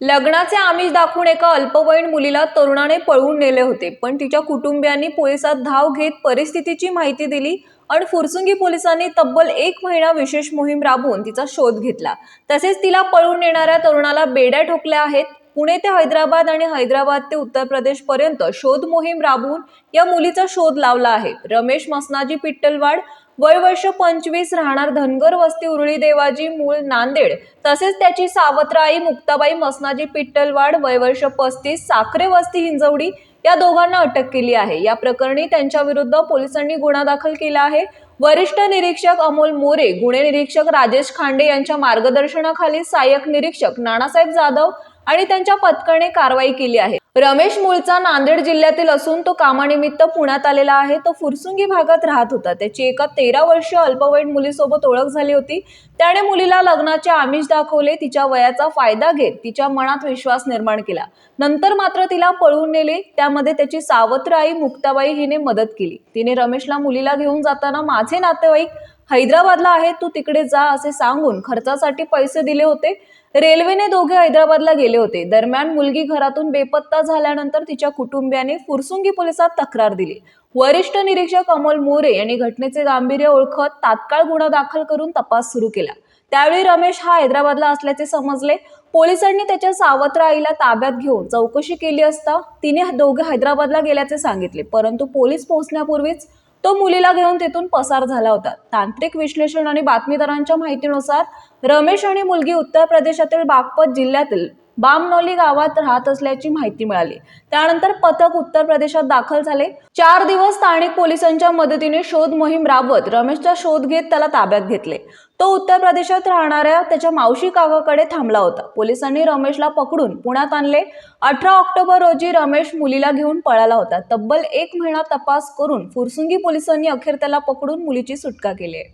लग्नाचे आमिष दाखवून एका अल्पवयीन मुलीला तरुणाने पळवून नेले होते. पण तिच्या कुटुंबियांनी पोलिसात धाव घेत परिस्थितीची माहिती दिली आणि फुरसुंगी पोलिसांनी तब्बल एक महिना विशेष मोहीम राबवून तिचा शोध घेतला. तसेच तिला पळवून नेणाऱ्या तरुणाला बेड्या ठोकल्या आहेत. पुणे ते हैदराबाद आणि हैदराबाद ते उत्तर प्रदेश पर्यंत शोध मोहीम राबवून या मुलीचा शोध लावला आहे. रमेश मसनाजी पिट्टलवाड वय वर्ष पंचवीस राहणार धनगर वस्ती उरळी देवाजी मूळ नांदेड. तसेच त्याची सावत्र आई मुक्ताबाई मसनाजी पिट्टलवाड वय वर्ष पस्तीस साखरे वस्ती हिंजवडी या दोघांना अटक केली आहे. या प्रकरणी त्यांच्या विरुद्ध पोलिसांनी गुन्हा दाखल केला आहे. वरिष्ठ निरीक्षक अमोल मोरे गुन्हे निरीक्षक राजेश खांडे यांच्या मार्गदर्शनाखाली सहाय्यक निरीक्षक नानासाहेब जाधव आणि त्यांच्या पथकाने कारवाई केली आहे. रमेश मूळचा नांदेड जिल्ह्यातील असून तो कामानिमित्त पुण्यात आलेला आहे. तो फुरसुंगी भागात राहत होता. त्याची एका तेरा वर्ष अल्पवयीन मुलीसोबत ओळख झाली होती. त्याने मुलीला लग्नाचे आमिष दाखवले. तिच्या वयाचा फायदा घेत तिच्या मनात विश्वास निर्माण केला. नंतर मात्र तिला पळून नेले. त्यामध्ये त्याची सावत्र आई मुक्ताबाई हिने मदत केली. तिने रमेशला मुलीला घेऊन जाताना माझे नातेवाईक हैदराबादला आहे तू तिकडे जा असे सांगून खर्चासाठी पैसे दिले होते. रेल्वेने दोघे हैदराबादला गेले होते. दरम्यान मुलगी घरातून बेपत्ता झाल्यानंतर तिच्या कुटुंबियाने फुरसुंगी पोलिसात तक्रार दिली. वरिष्ठ निरीक्षक अमोल मोरे यांनी घटनेचे गांभीर्य ओळखत तात्काळ गुन्हा दाखल करून तपास सुरू केला. त्यावेळी रमेश हा हैदराबादला असल्याचे समजले. पोलिसांनी त्याच्या सावत्र आईला ताब्यात घेऊन चौकशी केली असता तिने दोघे हैदराबादला गेल्याचे सांगितले. परंतु पोलीस पोहोचण्यापूर्वीच तो मुलीला घेऊन तेथून पसार झाला होता. तांत्रिक विश्लेषण आणि बातमीदारांच्या माहितीनुसार रमेश आणि मुलगी उत्तर प्रदेशातील बागपत जिल्ह्यातील बामनौली गावात राहत असल्याची माहिती मिळाली. त्यानंतर पथक उत्तर प्रदेशात दाखल झाले. चार दिवस स्थानिक पोलिसांच्या मदतीने शोध मोहीम राबवत रमेशचा शोध घेत त्याला ताब्यात घेतले. तो उत्तर प्रदेशात राहणाऱ्या त्याच्या मावशी काकाकडे थांबला होता. पोलिसांनी रमेशला पकडून पुण्यात आणले. अठरा ऑक्टोबर रोजी रमेश मुलीला घेऊन पळाला होता. तब्बल एक महिना तपास करून फुरसुंगी पोलिसांनी अखेर त्याला पकडून मुलीची सुटका केली आहे.